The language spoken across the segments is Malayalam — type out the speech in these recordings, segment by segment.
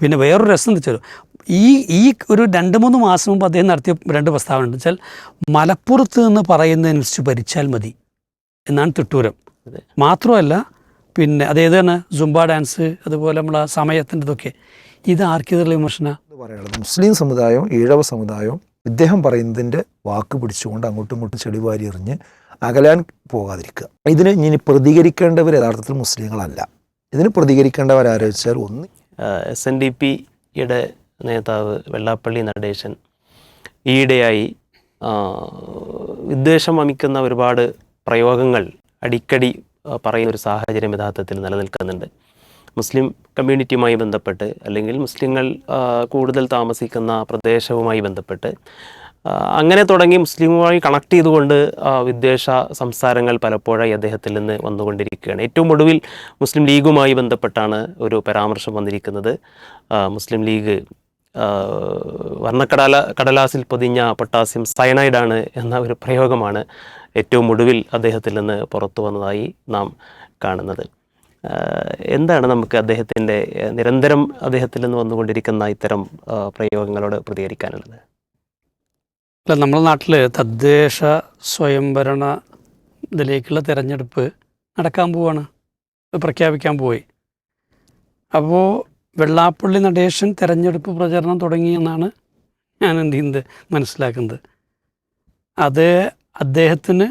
പിന്നെ വേറൊരു രസം എന്ന് വെച്ചാൽ ഈ ഈ ഒരു രണ്ട് മൂന്ന് മാസം മുമ്പ് അദ്ദേഹം നടത്തിയ രണ്ട് പ്രസ്താവന എന്ന് വെച്ചാൽ മലപ്പുറത്ത് നിന്ന് പറയുന്നതനുസരിച്ച് ഭരിച്ചാൽ മതി എന്നാണ് തിട്ടൂരം. അതെ. മാത്രമല്ല പിന്നെ അതേത് തന്നെ? സുംബ ഡാൻസ് അതുപോലെ നമ്മളെ സമയത്തിന്റെ ഇതൊക്കെ ഇത് ആർക്കെതിരെ വിമർശന? പറയുന്നത് മുസ്ലിം സമുദായവും ഈഴവ സമുദായവും ഇദ്ദേഹം പറയുന്നതിന്റെ വാക്ക് പിടിച്ചുകൊണ്ട് അങ്ങോട്ടും ഇങ്ങോട്ടും ചെളി വാരി എറിഞ്ഞ് അകലാൻ പോകാതിരിക്കുക. ഇതിന് ഇനി പ്രതികരിക്കേണ്ടവർ യഥാർത്ഥത്തിൽ മുസ്ലിങ്ങളല്ല. ഇതിന് പ്രതികരിക്കേണ്ടവർ ആലോചിച്ചാൽ ഒന്ന് എസ് എൻ ഡി പിയുടെ നേതാവ് വെള്ളാപ്പള്ളി നടേശൻ ഈയിടെയായി വിദ്വേഷം വമിക്കുന്ന ഒരുപാട് പ്രയോഗങ്ങൾ അടിക്കടി പറയുന്ന ഒരു സാഹചര്യം യഥാർത്ഥത്തിൽ നിലനിൽക്കുന്നുണ്ട്. മുസ്ലിം കമ്മ്യൂണിറ്റിയുമായി ബന്ധപ്പെട്ട് അല്ലെങ്കിൽ മുസ്ലിങ്ങൾ കൂടുതൽ താമസിക്കുന്ന പ്രദേശവുമായി ബന്ധപ്പെട്ട് അങ്ങനെ തുടങ്ങി മുസ്ലിമുമായി കണക്ട് ചെയ്തുകൊണ്ട് വിദ്വേഷ സംസാരങ്ങൾ പലപ്പോഴായി അദ്ദേഹത്തിൽ നിന്ന് വന്നുകൊണ്ടിരിക്കുകയാണ്. ഏറ്റവും ഒടുവിൽ മുസ്ലിം ലീഗുമായി ബന്ധപ്പെട്ടാണ് ഒരു പരാമർശം വന്നിരിക്കുന്നത്. മുസ്ലിം ലീഗ് വർണക്കടല കടലാസിൽ പൊതിഞ്ഞ പൊട്ടാസ്യം സയനൈഡാണ് എന്ന ഒരു പ്രയോഗമാണ് ഏറ്റവും ഒടുവിൽ അദ്ദേഹത്തിൽ നിന്ന് പുറത്തു വന്നതായി നാം കാണുന്നത്. എന്താണ് നമുക്ക് അദ്ദേഹത്തിന്റെ നിരന്തരം അദ്ദേഹത്തിൽ നിന്ന് വന്നുകൊണ്ടിരിക്കുന്ന ഇത്തരം പ്രയോഗങ്ങളോട് പ്രതികരിക്കാനുള്ളത്? അല്ല നമ്മുടെ നാട്ടിൽ തദ്ദേശ സ്വയംഭരണ ഇതിലേക്കുള്ള തിരഞ്ഞെടുപ്പ് നടക്കാൻ പോവാണ്. പ്രഖ്യാപിക്കാൻ പോയി. അപ്പോൾ വെള്ളാപ്പള്ളി നടേശൻ തിരഞ്ഞെടുപ്പ് പ്രചരണം തുടങ്ങിയെന്നാണ് ഞാൻ എന്ത് ചെയ്യുന്നത്? മനസ്സിലാക്കുന്നത്. അത് അദ്ദേഹത്തിന്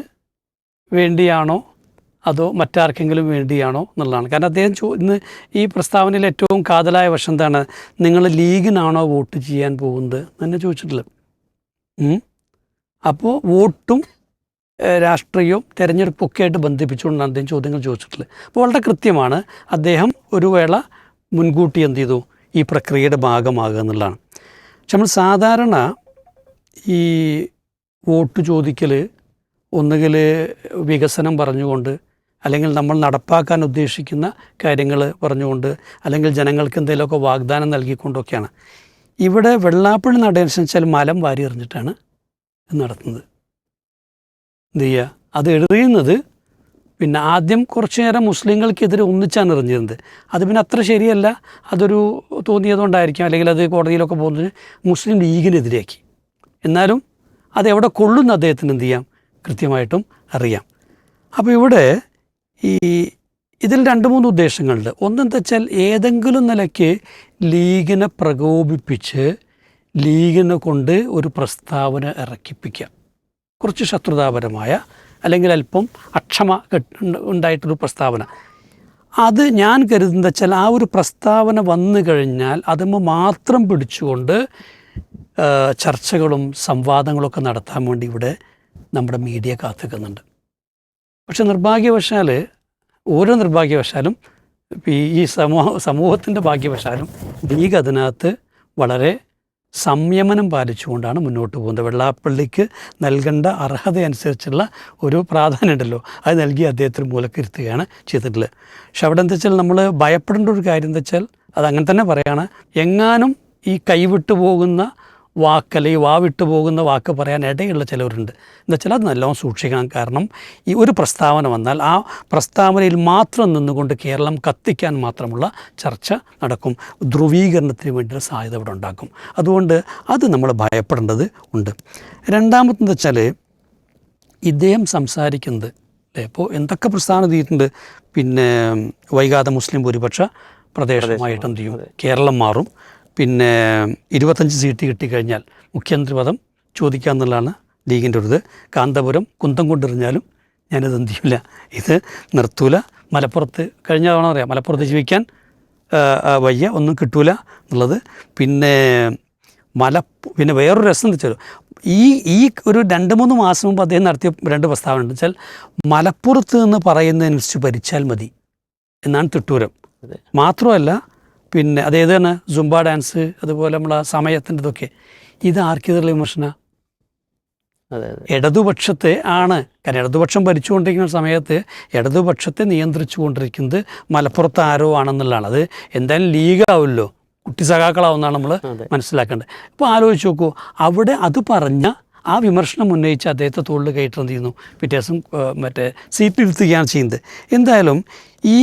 വേണ്ടിയാണോ? അതോ മറ്റാർക്കെങ്കിലും വേണ്ടിയാണോ എന്നുള്ളതാണ്. കാരണം അദ്ദേഹം ചോ ഇന്ന് ഈ പ്രസ്താവനയിൽ ഏറ്റവും കാതലായ വശം എന്താണ്? നിങ്ങൾ ലീഗിനാണോ വോട്ട് ചെയ്യാൻ പോകുന്നത്? എന്നെ ചോദിച്ചിട്ടില്ല. അപ്പോൾ വോട്ടും രാഷ്ട്രീയവും തെരഞ്ഞെടുപ്പും ഒക്കെ ആയിട്ട് ബന്ധിപ്പിച്ചുകൊണ്ടാണ് അദ്ദേഹം ചോദ്യങ്ങൾ ചോദിച്ചിട്ടുള്ളത്. അപ്പോൾ വളരെ കൃത്യമാണ്. അദ്ദേഹം ഒരു വേള മുൻകൂട്ടി എന്ത് ചെയ്തു? ഈ പ്രക്രിയയുടെ ഭാഗമാകുക എന്നുള്ളതാണ്. പക്ഷെ നമ്മൾ സാധാരണ ഈ വോട്ട് ചോദിക്കൽ ഒന്നുകിൽ വികസനം പറഞ്ഞുകൊണ്ട് അല്ലെങ്കിൽ നമ്മൾ നടപ്പാക്കാൻ ഉദ്ദേശിക്കുന്ന കാര്യങ്ങൾ പറഞ്ഞുകൊണ്ട് അല്ലെങ്കിൽ ജനങ്ങൾക്ക് എന്തെങ്കിലുമൊക്കെ വാഗ്ദാനം നൽകിക്കൊണ്ടൊക്കെയാണ്. ഇവിടെ വെള്ളാപ്പള്ളി നടയെന്ന് വെച്ചാൽ മലം വാരി എറിഞ്ഞിട്ടാണ് നടത്തുന്നത്. എന്ത് ചെയ്യുക അത് എറിയുന്നത് പിന്നെ ആദ്യം കുറച്ചു നേരം മുസ്ലിങ്ങൾക്കെതിരെ ഒന്നിച്ചാണ് എറിഞ്ഞിരുന്നത്. അത് പിന്നെ അത്ര ശരിയല്ല. അതൊരു തോന്നിയതുകൊണ്ടായിരിക്കും അല്ലെങ്കിൽ അത് കോടതിയിലൊക്കെ പോകുന്നത് മുസ്ലിം ലീഗിനെതിരെയാക്കി. എന്നാലും അതെവിടെ കൊള്ളുന്ന അദ്ദേഹത്തിന് എന്ത് ചെയ്യാം? കൃത്യമായിട്ടും അറിയാം. അപ്പോൾ ഇവിടെ ഈ ഇതിൽ രണ്ട് മൂന്ന് ഉദ്ദേശങ്ങളുണ്ട്. ഒന്നെന്താ വെച്ചാൽ ഏതെങ്കിലും നിലയ്ക്ക് ലീഗിനെ പ്രകോപിപ്പിച്ച് ലീഗിനെ കൊണ്ട് ഒരു പ്രസ്താവന ഇറക്കിപ്പിക്കുക. കുറച്ച് ശത്രുതാപരമായ അല്ലെങ്കിൽ അല്പം അക്ഷമ ഉണ്ടായിട്ടൊരു പ്രസ്താവന. അത് ഞാൻ കരുതുന്ന വെച്ചാൽ ആ ഒരു പ്രസ്താവന വന്നു കഴിഞ്ഞാൽ അതിന് മാത്രം പിടിച്ചുകൊണ്ട് ചർച്ചകളും സംവാദങ്ങളൊക്കെ നടത്താൻ വേണ്ടി ഇവിടെ നമ്മുടെ മീഡിയ കാത്തുക്കുന്നുണ്ട്. പക്ഷെ നിർഭാഗ്യവശാൽ ഓരോ നിർഭാഗ്യവശാലും ഈ സമൂഹ സമൂഹത്തിന്റെ ഭാഗ്യവശാലും ലീഗ് അതിനകത്ത് വളരെ സംയമനം പാലിച്ചുകൊണ്ടാണ് മുന്നോട്ട് പോകുന്നത്. വെള്ളാപ്പള്ളിക്ക് നൽകേണ്ട അർഹത അനുസരിച്ചുള്ള ഒരു പ്രാധാന്യം ഉണ്ടല്ലോ അത് നൽകി അദ്ദേഹത്തിന് മൂലക്കിരുത്തുകയാണ് ചെയ്തിട്ടുള്ളത്. പക്ഷെ അവിടെ എന്താ വെച്ചാൽ നമ്മൾ ഭയപ്പെടേണ്ട ഒരു കാര്യം എന്താ വെച്ചാൽ അത് അങ്ങനെ തന്നെ പറയുകയാണ് എങ്ങാനും ഈ കൈവിട്ടു പോകുന്ന വാക്ക് അല്ലെങ്കിൽ വാ വിട്ടു പോകുന്ന വാക്ക് പറയാൻ ഇടയുള്ള ചിലവരുണ്ട്. എന്താ വെച്ചാൽ അത് നല്ലോണം സൂക്ഷിക്കണം. കാരണം ഈ ഒരു പ്രസ്താവന വന്നാൽ ആ പ്രസ്താവനയിൽ മാത്രം നിന്നുകൊണ്ട് കേരളം കത്തിക്കാൻ മാത്രമുള്ള ചർച്ച നടക്കും. ധ്രുവീകരണത്തിന് വേണ്ടിയുള്ള സാധ്യത ഇവിടെ ഉണ്ടാക്കും. അതുകൊണ്ട് അത് നമ്മൾ ഭയപ്പെടേണ്ടത് ഉണ്ട്. രണ്ടാമത്തെന്ന് വെച്ചാൽ ഇദ്ദേഹം സംസാരിക്കുന്നത് അല്ലേ? ഇപ്പോൾ എന്തൊക്കെ പ്രസ്താവന ചെയ്തിട്ടുണ്ട് പിന്നെ വൈകാതെ മുസ്ലിം ഭൂരിപക്ഷ പ്രദേശമായിട്ട് എന്ത് ചെയ്യും? കേരളം മാറും. പിന്നെ ഇരുപത്തഞ്ച് സീറ്റ് കിട്ടിക്കഴിഞ്ഞാൽ മുഖ്യമന്ത്രി പദം ചോദിക്കുക എന്നുള്ളതാണ് ലീഗിന്റെ ഒരു ഇത് കാന്തപുരം കുന്തം കൊണ്ടെറിഞ്ഞാലും ഞാനിത് എന്ത് ചെയ്യില്ല ഇത് നിർത്തൂല. മലപ്പുറത്ത് കഴിഞ്ഞ തവണ പറയാം മലപ്പുറത്ത് ജീവിക്കാൻ വയ്യ ഒന്നും കിട്ടൂല എന്നുള്ളത്. പിന്നെ മല പിന്നെ വേറൊരു രസം എന്ന് വെച്ചാൽ ഈ ഈ ഒരു രണ്ട് മൂന്ന് മാസം മുമ്പ് അദ്ദേഹം നടത്തിയ രണ്ട് പ്രസ്താവന ഉണ്ട്. വെച്ചാൽ മലപ്പുറത്ത് നിന്ന് പറയുന്നതിനനുസരിച്ച് ഭരിച്ചാൽ മതി. എന്നാണ് തിട്ടൂരം. മാത്രമല്ല പിന്നെ അതേത് തന്നെ? സുംബ ഡാൻസ് അതുപോലെ നമ്മളെ സമയത്തിന്റെ ഇതൊക്കെ ഇത് ആർക്കെതിരെ വിമർശന? ഇടതുപക്ഷത്തെ ആണ്. കാരണം ഇടതുപക്ഷം ഭരിച്ചുകൊണ്ടിരിക്കുന്ന സമയത്ത് ഇടതുപക്ഷത്തെ നിയന്ത്രിച്ചു കൊണ്ടിരിക്കുന്നത് മലപ്പുറത്ത് ആരോ ആണെന്നുള്ളതാണ്. അത് എന്തായാലും ലീഗാവുമല്ലോ. കുട്ടി സഖാക്കളാവുന്നതാണ് നമ്മൾ മനസ്സിലാക്കേണ്ടത്. ഇപ്പോൾ ആലോചിച്ച് നോക്കൂ. അവിടെ അത് പറഞ്ഞ ആ വിമർശനം ഉന്നയിച്ച് അദ്ദേഹത്തെ തോളിൽ കയറ്റം ചെയ്യുന്നു? പിറ്റേ ദിവസം ഏഹ്, മറ്റേ സീറ്റ് ഇരുത്തുകയാണ് ചെയ്യുന്നത്. എന്തായാലും ഈ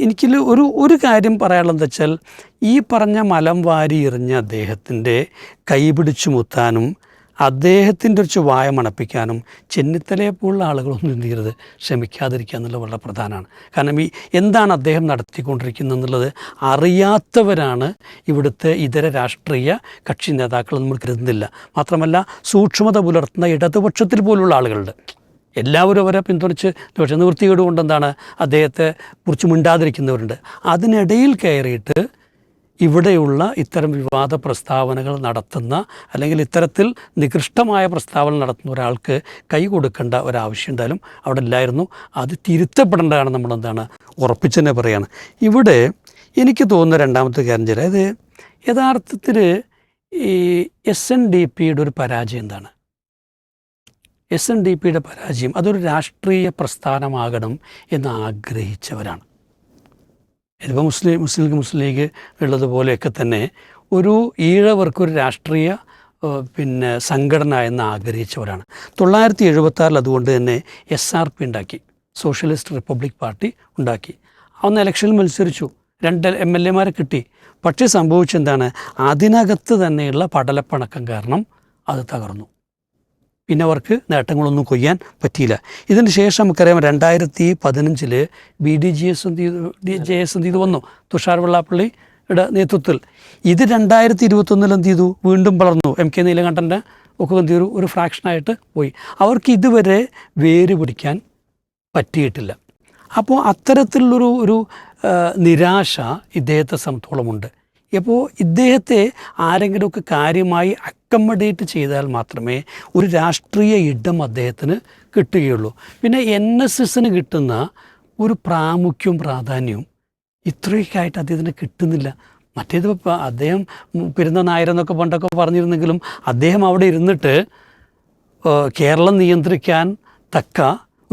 എനിക്കിൽ ഒരു ഒരു കാര്യം പറയാനുള്ളത് വെച്ചാൽ ഈ പറഞ്ഞ മലം വാരി എറിഞ്ഞ അദ്ദേഹത്തിന്റെ കൈപിടിച്ചു മുത്താനും അദ്ദേഹത്തിന്റെ ഒരു ചുവായ മണപ്പിക്കാനും ചെന്നിത്തലയെ പോലുള്ള ആളുകളൊന്നും എന്ത് ചെയ്യരുത്? ശ്രമിക്കാതിരിക്കുക എന്നുള്ളത് വളരെ പ്രധാനമാണ്. കാരണം ഈ എന്താണ് അദ്ദേഹം നടത്തിക്കൊണ്ടിരിക്കുന്നത് എന്നുള്ളത് അറിയാത്തവരാണ് ഇവിടുത്തെ ഇതര രാഷ്ട്രീയ കക്ഷി നേതാക്കൾ നമ്മൾ കരുതുന്നില്ല. മാത്രമല്ല സൂക്ഷ്മത പുലർത്തുന്ന ഇടതുപക്ഷത്തിൽ പോലുള്ള ആളുകളുണ്ട്. എല്ലാവരും അവരെ പിന്തുണച്ച് പക്ഷേ നിവൃത്തികേട് കൊണ്ട് അദ്ദേഹത്തെ കുറിച്ച് മിണ്ടാതിരിക്കുന്നവരുണ്ട്. അതിനിടയിൽ കയറിയിട്ട് ഇവിടെയുള്ള ഇത്തരം വിവാദ പ്രസ്താവനകൾ നടത്തുന്ന അല്ലെങ്കിൽ ഇത്തരത്തിൽ നികൃഷ്ടമായ പ്രസ്താവന നടത്തുന്ന ഒരാൾക്ക് കൈ കൊടുക്കേണ്ട ഒരാവശ്യം എന്തായാലും അവിടെ ഇല്ലായിരുന്നു. അത് തിരുത്തപ്പെടേണ്ടതാണ് നമ്മളെന്താണ്? ഉറപ്പിച്ച് തന്നെ പറയുകയാണ് ഇവിടെ എനിക്ക് തോന്നുന്ന രണ്ടാമത്തെ കാര്യം ചില അതായത് യഥാർത്ഥത്തിൽ ഈ എസ് എൻ ഡി പിയുടെ ഒരു പരാജയം എന്താണ്? എസ് എൻ ഡി പിയുടെ പരാജയം അതൊരു രാഷ്ട്രീയ പ്രസ്ഥാനമാകണം എന്ന് ആഗ്രഹിച്ചവരാണ്. ഇതിപ്പോൾ മുസ്ലിം മുസ്ലിം ലീഗ് മുസ്ലിം ലീഗ് ഉള്ളതുപോലെയൊക്കെ തന്നെ ഒരു ഈഴവർക്കൊരു രാഷ്ട്രീയ പിന്നെ സംഘടന എന്ന് ആഗ്രഹിച്ചവരാണ്. തൊള്ളായിരത്തി എഴുപത്തി ആറിൽ അതുകൊണ്ട് തന്നെ എസ് ആർ പി ഉണ്ടാക്കി സോഷ്യലിസ്റ്റ് റിപ്പബ്ലിക് പാർട്ടി ഉണ്ടാക്കി. അന്ന് ഇലക്ഷനിൽ മത്സരിച്ചു രണ്ട് എം എൽ എമാരെ കിട്ടി. പക്ഷേ സംഭവിച്ചെന്താണ്? അതിനകത്ത് തന്നെയുള്ള പടലപ്പണക്കം കാരണം അത് തകർന്നു. പിന്നെ അവർക്ക് നേട്ടങ്ങളൊന്നും കൊയ്യാൻ പറ്റിയില്ല. ഇതിന് ശേഷം നമുക്കറിയാം രണ്ടായിരത്തി പതിനഞ്ചിൽ B D G S D J S എന്ത് ചെയ്തു? വന്നു. തുഷാർ വെള്ളാപ്പള്ളിയുടെ നേതൃത്വത്തിൽ. ഇത് രണ്ടായിരത്തി ഇരുപത്തൊന്നിൽ എന്ത് ചെയ്തു? വീണ്ടും വളർന്നു. എം കെ നീലകണ്ഠന്റെ ഒക്കെ എന്ത് ചെയ്തു? ഒരു ഫ്രാക്ഷനായിട്ട് പോയി. അവർക്ക് ഇതുവരെ വേര് പിടിക്കാൻ പറ്റിയിട്ടില്ല. അപ്പോൾ അത്തരത്തിലുള്ളൊരു ഒരു നിരാശ ഇദ്ദേഹത്തെ സംബന്ധിച്ചോളമുണ്ട്. അപ്പോൾ ഇദ്ദേഹത്തെ ആരെങ്കിലുമൊക്കെ കാര്യമായി അക്കമഡേറ്റ് ചെയ്താൽ മാത്രമേ ഒരു രാഷ്ട്രീയ ഇടം അദ്ദേഹത്തിന് കിട്ടുകയുള്ളൂ. പിന്നെ എൻ എസ് എസിന് കിട്ടുന്ന ഒരു പ്രാമുഖ്യവും പ്രാധാന്യവും ഇത്രയൊക്കെയായിട്ട് അദ്ദേഹത്തിന് കിട്ടുന്നില്ല. മറ്റേത് അദ്ദേഹം പെരുന്ന നായരെന്നൊക്കെ പണ്ടൊക്കെ പറഞ്ഞിരുന്നെങ്കിലും അദ്ദേഹം അവിടെ ഇരുന്നിട്ട് കേരളം നിയന്ത്രിക്കാൻ തക്ക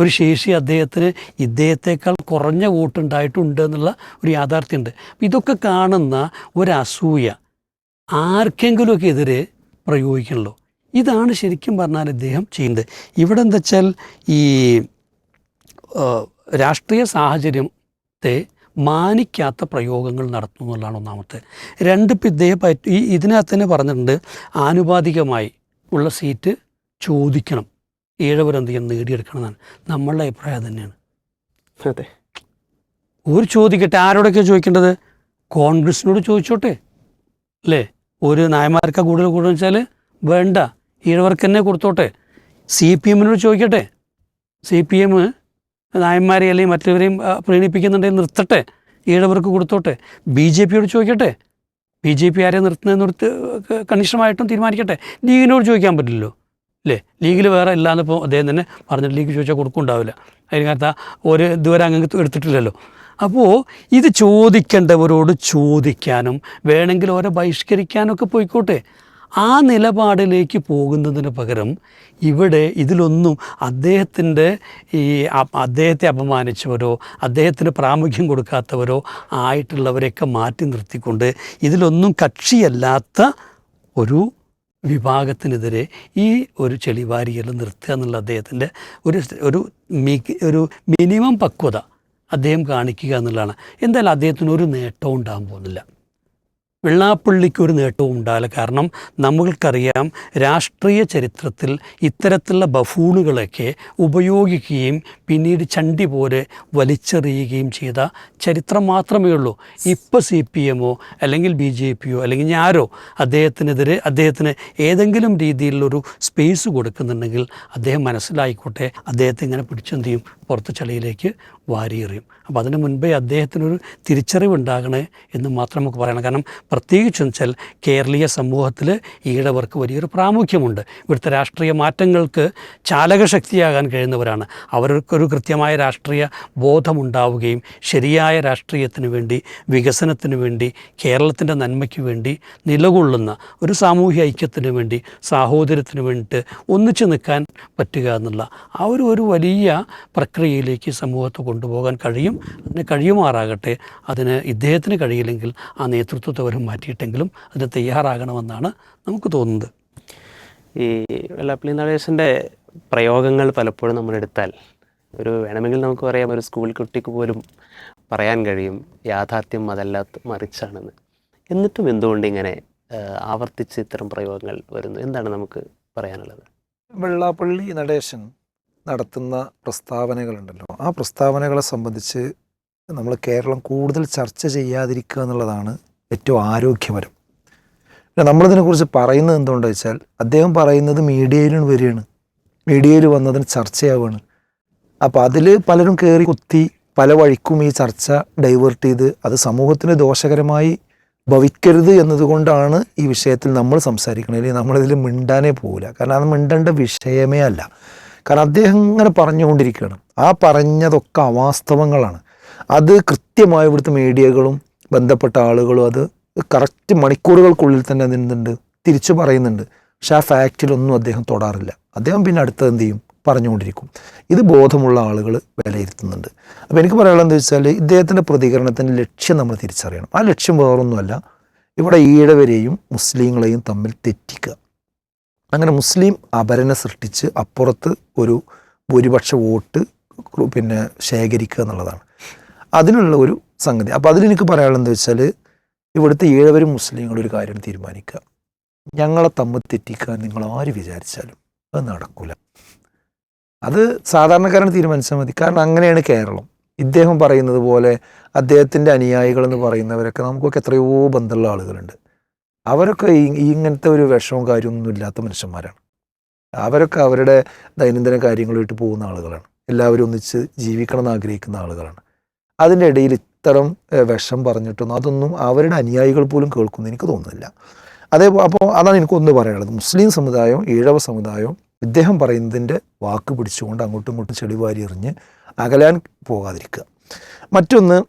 ഒരു ശേഷി അദ്ദേഹത്തിന് ഇദ്ദേഹത്തെക്കാൾ കുറഞ്ഞ വോട്ടുണ്ടായിട്ടുണ്ട് എന്നുള്ള ഒരു യാഥാർത്ഥ്യമുണ്ട്. ഇതൊക്കെ കാണുന്ന ഒരു അസൂയ ആർക്കെങ്കിലുമൊക്കെ എതിരെ പ്രയോഗിക്കണല്ലോ. ഇതാണ് ശരിക്കും പറഞ്ഞാൽ അദ്ദേഹം ചെയ്യുന്നത്. ഇവിടെ എന്താ വെച്ചാൽ ഈ രാഷ്ട്രീയ സാഹചര്യത്തെ മാനിക്കാത്ത പ്രയോഗങ്ങൾ നടത്തുന്നു എന്നുള്ളതാണ് ഒന്നാമത്തെ. രണ്ട് ഇദ്ദേഹം പറ്റി ഇതിനകത്ത് തന്നെ പറഞ്ഞിട്ടുണ്ട് ആനുപാതികമായി ഉള്ള സീറ്റ് ചോദിക്കണം. ഏഴവരെന്ത് നേടിയെടുക്കണമെന്നാണ് നേടിയെടുക്കണം നമ്മളുടെ അഭിപ്രായം തന്നെയാണ്. അതെ. ഒരു ചോദിക്കട്ടെ ആരോടൊക്കെയാണ് ചോദിക്കേണ്ടത്? കോൺഗ്രസിനോട് ചോദിച്ചോട്ടെ. അല്ലേ? ഒരു നായന്മാർക്ക് കൂടുതൽ കൂടുതൽ വെച്ചാൽ വേണ്ട. ഈഴവർക്ക് തന്നെ കൊടുത്തോട്ടെ. സി പി എമ്മിനോട് ചോദിക്കട്ടെ. സി പി എം നായന്മാരെ അല്ലെങ്കിൽ മറ്റുള്ളവരെയും പ്രീണിപ്പിക്കുന്നുണ്ടെങ്കിൽ നിർത്തട്ടെ. ഈഴവർക്ക് കൊടുത്തോട്ടെ. ബി ജെ പിയോട് ചോദിക്കട്ടെ. ബി ജെ പി ആരെ നിർത്തുന്നതെന്ന് നിർത്ത് കണിഷ്ഠമായിട്ടും തീരുമാനിക്കട്ടെ. ലീഗിനോട് ചോദിക്കാൻ പറ്റില്ലല്ലോ. അല്ലേ ലീഗിൽ വേറെ ഇല്ലാന്നിപ്പോൾ അദ്ദേഹം തന്നെ പറഞ്ഞിട്ട് ലീഗ് ചോദിച്ചാൽ കൊടുക്കുന്നുണ്ടാവില്ല. അതിന് കാരണം ഒരു ഇതുവരെ അങ്ങ് എടുത്തിട്ടില്ലല്ലോ. അപ്പോൾ ഇത് ചോദിക്കേണ്ടവരോട് ചോദിക്കാനും വേണമെങ്കിൽ ഓരോ ബഹിഷ്കരിക്കാനൊക്കെ പോയിക്കോട്ടെ. ആ നിലപാടിലേക്ക് പോകുന്നതിന് പകരം ഇവിടെ ഇതിലൊന്നും അദ്ദേഹത്തിന്റെ ഈ അദ്ദേഹത്തെ അപമാനിച്ചവരോ അദ്ദേഹത്തിന് പ്രാമുഖ്യം കൊടുക്കാത്തവരോ ആയിട്ടുള്ളവരെയൊക്കെ മാറ്റി നിർത്തിക്കൊണ്ട് ഇതിലൊന്നും കക്ഷിയല്ലാത്ത ഒരു വിഭാഗത്തിനെതിരെ ഈ ഒരു ചെളിവാരിയൽ നിർത്തുക എന്നുള്ള അദ്ദേഹത്തിന്റെ ഒരു ഒരു ഒരു മിനിമം പക്വത അദ്ദേഹം കാണിക്കുക എന്നുള്ളതാണ്. എന്തായാലും അദ്ദേഹത്തിന് ഒരു നേട്ടവും ഉണ്ടാകാൻ പോകുന്നില്ല. വെള്ളാപ്പള്ളിക്ക് ഒരു നേട്ടവും ഉണ്ടാവില്ല കാരണം നമ്മൾക്കറിയാം രാഷ്ട്രീയ ചരിത്രത്തിൽ ഇത്തരത്തിലുള്ള ബഫൂണുകളൊക്കെ ഉപയോഗിക്കുകയും പിന്നീട് ചണ്ടി പോലെ വലിച്ചെറിയുകയും ചെയ്ത ചരിത്രം മാത്രമേ ഉള്ളൂ. ഇപ്പോൾ സി പി എമ്മോ അല്ലെങ്കിൽ ബി ജെ പിയോ അല്ലെങ്കിൽ ആരോ അദ്ദേഹത്തിനെതിരെ അദ്ദേഹത്തിന് ഏതെങ്കിലും രീതിയിലുള്ളൊരു സ്പേസ് കൊടുക്കുന്നുണ്ടെങ്കിൽ അദ്ദേഹം മനസ്സിലായിക്കോട്ടെ. അദ്ദേഹത്തെ ഇങ്ങനെ പിടിച്ചെന്ത് ചെയ്യും? പുറത്ത് ചളിയിലേക്ക് വാരിയെറിയും. അപ്പോൾ അതിന് മുൻപേ അദ്ദേഹത്തിനൊരു തിരിച്ചറിവുണ്ടാകണേ എന്ന് മാത്രം നമുക്ക് പറയണം. കാരണം പ്രത്യേകിച്ച് വെച്ചാൽ കേരളീയ സമൂഹത്തിൽ ഈഴവർക്ക് വലിയൊരു പ്രാമുഖ്യമുണ്ട്. ഇവിടുത്തെ രാഷ്ട്രീയ മാറ്റങ്ങൾക്ക് ചാലകശക്തിയാകാൻ കഴിയുന്നവരാണ്. അവർക്കൊരു കൃത്യമായ രാഷ്ട്രീയ ബോധമുണ്ടാവുകയും ശരിയായ രാഷ്ട്രീയത്തിന് വേണ്ടി വികസനത്തിന് വേണ്ടി കേരളത്തിന്റെ നന്മയ്ക്ക് വേണ്ടി നിലകൊള്ളുന്ന ഒരു സാമൂഹ്യ ഐക്യത്തിന് വേണ്ടി സാഹോദര്യത്തിന് വേണ്ടിയിട്ട് ഒന്നിച്ചു നിൽക്കാൻ പറ്റുക എന്നുള്ള ആ ഒരു ഒരു വലിയ പ്രക്രിയയിലേക്ക് സമൂഹത്തെ കൊണ്ടുപോകാൻ കഴിയും അതിന് കഴിയുമാറാകട്ടെ അതിന് ഇദ്ദേഹത്തിന് കഴിയില്ലെങ്കിൽ ആ നേതൃത്വത്തെ അവർ മാറ്റിയിട്ടെങ്കിലും അതിന് തയ്യാറാകണമെന്നാണ് നമുക്ക് തോന്നുന്നത്. ഈ വെള്ളാപ്പള്ളി നടേശന്റെ പ്രയോഗങ്ങൾ പലപ്പോഴും നമ്മൾ എടുത്താൽ ഒരു വേണമെങ്കിൽ നമുക്ക് പറയാം ഒരു സ്കൂൾ കുട്ടിക്ക് പോലും പറയാൻ കഴിയും യാഥാർത്ഥ്യം അതല്ലാത്ത മറിച്ചാണെന്ന്. എന്നിട്ടും എന്തുകൊണ്ട് ഇങ്ങനെ ആവർത്തിച്ച് ഇത്തരം പ്രയോഗങ്ങൾ വരുന്നു? എന്താണ് നമുക്ക് പറയാനുള്ളത്? വെള്ളാപ്പള്ളി നടേശൻ നടത്തുന്ന പ്രസ്താവനകളുണ്ടല്ലോ. ആ പ്രസ്താവനകളെ സംബന്ധിച്ച് നമ്മൾ കേരളം കൂടുതൽ ചർച്ച ചെയ്യാതിരിക്കുക എന്നുള്ളതാണ് ഏറ്റവും ആരോഗ്യപരം. പിന്നെ നമ്മളിതിനെക്കുറിച്ച് പറയുന്നത് എന്തുകൊണ്ടെന്ന് വെച്ചാൽ അദ്ദേഹം പറയുന്നത് മീഡിയയിലും വരികയാണ്. മീഡിയയിൽ വന്നതിന് ചർച്ചയാവുകയാണ്. അപ്പോൾ അതിൽ പലരും കയറി കുത്തി പല വഴിക്കും ഈ ചർച്ച ഡൈവേർട്ട് ചെയ്ത് അത് സമൂഹത്തിന് ദോഷകരമായി ഭവിക്കരുത് എന്നതുകൊണ്ടാണ് ഈ വിഷയത്തിൽ നമ്മൾ സംസാരിക്കുന്നത്. അല്ലെങ്കിൽ നമ്മളിതിൽ മിണ്ടാനേ പോകില്ല കാരണം അത് മിണ്ടേണ്ട വിഷയമേ അല്ല. കാരണം അദ്ദേഹം ഇങ്ങനെ പറഞ്ഞുകൊണ്ടിരിക്കുകയാണ്. ആ പറഞ്ഞതൊക്കെ അവാസ്തവങ്ങളാണ്. അത് കൃത്യമായി ഇവിടുത്തെ മീഡിയകളും ബന്ധപ്പെട്ട ആളുകളും അത് കറക്റ്റ് മണിക്കൂറുകൾക്കുള്ളിൽ തന്നെ നിന്നുണ്ട് തിരിച്ചു പറയുന്നുണ്ട്. പക്ഷെ ആ ഫാക്റ്റിലൊന്നും അദ്ദേഹം തൊടാറില്ല. അദ്ദേഹം പിന്നെ അടുത്തത് എന്ത് ചെയ്യും? പറഞ്ഞുകൊണ്ടിരിക്കും. ഇത് ബോധമുള്ള ആളുകൾ വിലയിരുത്തുന്നുണ്ട്. അപ്പോൾ എനിക്ക് പറയാനുള്ളത് എന്താ വെച്ചാൽ ഇദ്ദേഹത്തിന്റെ പ്രതികരണത്തിന്റെ ലക്ഷ്യം നമ്മൾ തിരിച്ചറിയണം. ആ ലക്ഷ്യം വേറൊന്നുമല്ല. ഇവിടെ ഈഴവരെയും മുസ്ലിങ്ങളെയും തമ്മിൽ തെറ്റിക്കുക. അങ്ങനെ മുസ്ലിം അപരനെ സൃഷ്ടിച്ച് അപ്പുറത്ത് ഒരു ഭൂരിപക്ഷ വോട്ട് പിന്നെ ശേഖരിക്കുക എന്നുള്ളതാണ്. അതിനുള്ള ഒരു സംഗതി. അപ്പോൾ അതിലെനിക്ക് പറയാനുള്ളത് വെച്ചാൽ ഇവിടുത്തെ ഏഴുവരും മുസ്ലിങ്ങളും ഒരു കാര്യം തീരുമാനിക്കുക. ഞങ്ങളെ തമ്മിൽ തെറ്റിക്കാൻ നിങ്ങൾ ആര് വിചാരിച്ചാലും അത് നടക്കില്ല അത് സാധാരണക്കാരൻ തീരുമാനിച്ചാൽ മതി. കാരണം അങ്ങനെയാണ് കേരളം. ഇദ്ദേഹം പറയുന്നത് പോലെ അദ്ദേഹത്തിന്റെ അനുയായികൾ എന്ന് പറയുന്നവരൊക്കെ നമുക്കൊക്കെ എത്രയോ ബന്ധമുള്ള ആളുകളുണ്ട്. അവരൊക്കെ ഇങ്ങനത്തെ ഒരു വിഷമവും കാര്യമൊന്നും ഇല്ലാത്ത മനുഷ്യന്മാരാണ്. അവരൊക്കെ അവരുടെ ദൈനംദിന കാര്യങ്ങളുമായിട്ട് പോകുന്ന ആളുകളാണ്. എല്ലാവരും ഒന്നിച്ച് ജീവിക്കണം എന്ന് ആഗ്രഹിക്കുന്ന ആളുകളാണ്. അതിന്റെ ഇടയിൽ ഇത്തരം വിഷം പറഞ്ഞിട്ടൊന്നും അതൊന്നും അവരുടെ അനുയായികൾ പോലും കേൾക്കുമെന്ന് എനിക്ക് തോന്നുന്നില്ല. അതേപോലെ അപ്പോൾ അതാണ് എനിക്കൊന്ന് പറയാനുള്ളത്. മുസ്ലിം സമുദായവും ഈഴവ സമുദായവും ഇദ്ദേഹം പറയുന്നതിന്റെ വാക്ക് പിടിച്ചുകൊണ്ട് അങ്ങോട്ടും ഇങ്ങോട്ടും ചെളിവാരി എറിഞ്ഞ് അകലാൻ പോകാതിരിക്കുക. മറ്റൊന്ന്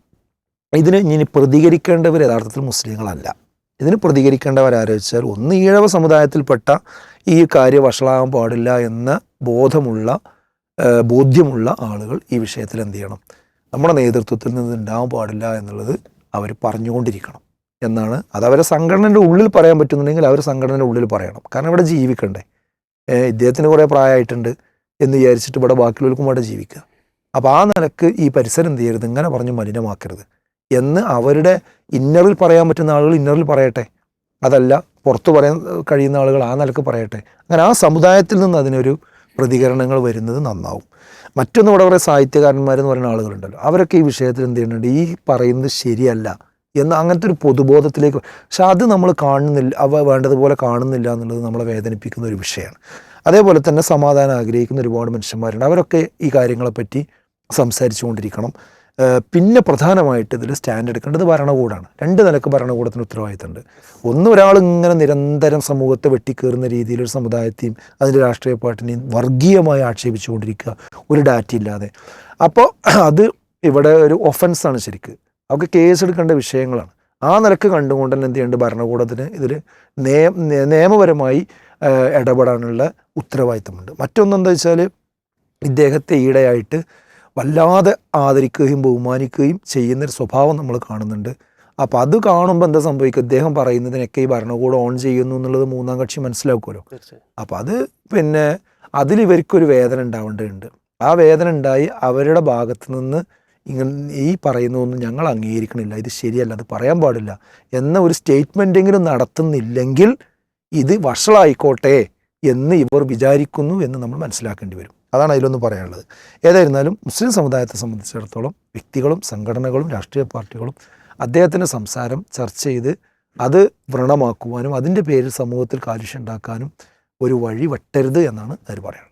ഇതിന് ഇനി പ്രതികരിക്കേണ്ടവർ യഥാർത്ഥത്തിൽ മുസ്ലിങ്ങളല്ല. ഇതിന് പ്രതികരിക്കേണ്ടവരാലോചിച്ചാൽ ഒന്ന് ഈഴവ സമുദായത്തിൽപ്പെട്ട ഈ കാര്യം വഷളാകാൻ പാടില്ല എന്ന ബോധമുള്ള ബോധ്യമുള്ള ആളുകൾ ഈ വിഷയത്തിൽ എന്ത് ചെയ്യണം? നമ്മുടെ നേതൃത്വത്തിൽ നിന്ന് ഉണ്ടാവാൻ പാടില്ല എന്നുള്ളത് അവർ പറഞ്ഞുകൊണ്ടിരിക്കണം എന്നാണ്. അത് അവരെ സംഘടനയുടെ ഉള്ളിൽ പറയാൻ പറ്റുന്നുണ്ടെങ്കിൽ അവർ സംഘടനയുടെ ഉള്ളിൽ പറയണം. കാരണം ഇവിടെ ജീവിക്കണ്ടേ? ഇദ്ദേഹത്തിന് കുറേ പ്രായമായിട്ടുണ്ട് എന്ന് വിചാരിച്ചിട്ട് ഇവിടെ ബാക്കിയുള്ളവർക്കും ഇവിടെ ജീവിക്കുക. അപ്പോൾ ആ നിലയ്ക്ക് ഈ പരിസരം എന്ത് ചെയ്യരുത്? ഇങ്ങനെ പറഞ്ഞ് മലിനമാക്കരുത്. എന്ന് അവരുടെ ഇന്നറിൽ പറയാൻ പറ്റുന്ന ആളുകൾ ഇന്നറിൽ പറയട്ടെ. അതല്ല പുറത്ത് പറയാൻ കഴിയുന്ന ആളുകൾ ആ നിലയ്ക്ക് പറയട്ടെ. അങ്ങനെ ആ സമുദായത്തിൽ നിന്ന് അതിനൊരു പ്രതികരണങ്ങൾ വരുന്നത് നന്നാവും. മറ്റൊന്ന് ഇവിടെ കുറേ സാഹിത്യകാരന്മാരെന്ന് പറയുന്ന ആളുകളുണ്ടല്ലോ. അവരൊക്കെ ഈ വിഷയത്തിൽ എന്ത് ചെയ്യുന്നുണ്ട്? ഈ പറയുന്നത് ശരിയല്ല എന്ന് അങ്ങനത്തെ ഒരു പൊതുബോധത്തിലേക്ക് പക്ഷെ അത് നമ്മൾ കാണുന്നില്ല അവ വേണ്ടതുപോലെ കാണുന്നില്ല എന്നുള്ളത് നമ്മളെ വേദനിപ്പിക്കുന്ന ഒരു വിഷയമാണ്. അതേപോലെ തന്നെ സമാധാനം ആഗ്രഹിക്കുന്ന ഒരുപാട് മനുഷ്യന്മാരുണ്ട്. അവരൊക്കെ ഈ കാര്യങ്ങളെപ്പറ്റി സംസാരിച്ചു കൊണ്ടിരിക്കണം ഏഹ് പിന്നെ പ്രധാനമായിട്ട് ഇതിൽ സ്റ്റാൻഡ് എടുക്കേണ്ടത് ഭരണകൂടമാണ് രണ്ട് നിലയ്ക്ക് ഭരണകൂടത്തിന് ഉത്തരവാദിത്തമുണ്ട്. ഒന്ന് ഒരാൾ ഇങ്ങനെ നിരന്തരം സമൂഹത്തെ വെട്ടിക്കേറുന്ന രീതിയിൽ ഒരു സമുദായത്തെയും അതിന്റെ രാഷ്ട്രീയ പാർട്ടിനെയും വർഗീയമായി ആക്ഷേപിച്ചുകൊണ്ടിരിക്കുക. ഒരു ഡാറ്റ ഇല്ലാതെ. അപ്പോൾ അത് ഇവിടെ ഒരു ഒഫൻസാണ് ശരിക്ക്. അവർക്ക് കേസ് എടുക്കേണ്ട വിഷയങ്ങളാണ്. ആ നിലയ്ക്ക് കണ്ടുകൊണ്ട് തന്നെ എന്ത് ചെയ്യുന്നുണ്ട് ഭരണകൂടത്തിന് ഇതിൽ നിയമപരമായി ഇടപെടാനുള്ള ഉത്തരവാദിത്തമുണ്ട്. മറ്റൊന്നെന്താ വെച്ചാൽ ഇദ്ദേഹത്തെ ഈടെയായിട്ട് വല്ലാതെ ആദരിക്കുകയും ബഹുമാനിക്കുകയും ചെയ്യുന്നൊരു സ്വഭാവം നമ്മൾ കാണുന്നുണ്ട്. അപ്പോൾ അത് കാണുമ്പോൾ എന്താ സംഭവിക്കുക? അദ്ദേഹം പറയുന്നതിനൊക്കെ ഈ ഭരണകൂടം ഓൺ ചെയ്യുന്നു എന്നുള്ളത് മൂന്നാം കക്ഷി മനസ്സിലാക്കുമല്ലോ. അപ്പോൾ അത് പിന്നെ അതിൽ ഇവർക്കൊരു വേദന ഉണ്ടാവേണ്ടതുണ്ട്. ആ വേദന ഉണ്ടായി അവരുടെ ഭാഗത്ത് നിന്ന് ഇങ്ങനെ ഈ പറയുന്നതൊന്നും ഞങ്ങൾ അംഗീകരിക്കണില്ല. ഇത് ശരിയല്ല അത് പറയാൻ പാടില്ല എന്ന ഒരു സ്റ്റേറ്റ്മെന്റെങ്കിലും നടത്തുന്നില്ലെങ്കിൽ ഇത് വഷളായിക്കോട്ടെ എന്ന് ഇവർ വിചാരിക്കുന്നു എന്ന് നമ്മൾ മനസ്സിലാക്കേണ്ടി വരും. അതാണ് അതിലൊന്ന് പറയാനുള്ളത്. ഏതായിരുന്നാലും മുസ്ലിം സമുദായത്തെ സംബന്ധിച്ചിടത്തോളം വ്യക്തികളും സംഘടനകളും രാഷ്ട്രീയ പാർട്ടികളും അദ്ദേഹത്തിന്റെ സംസാരം ചർച്ച ചെയ്ത് അത് വ്രണമാക്കുവാനും അതിന്റെ പേരിൽ സമൂഹത്തിൽ കാലുഷ്യം ഉണ്ടാക്കാനും ഒരു വഴി വെട്ടരുത് എന്നാണ് അവർ പറയുന്നത്.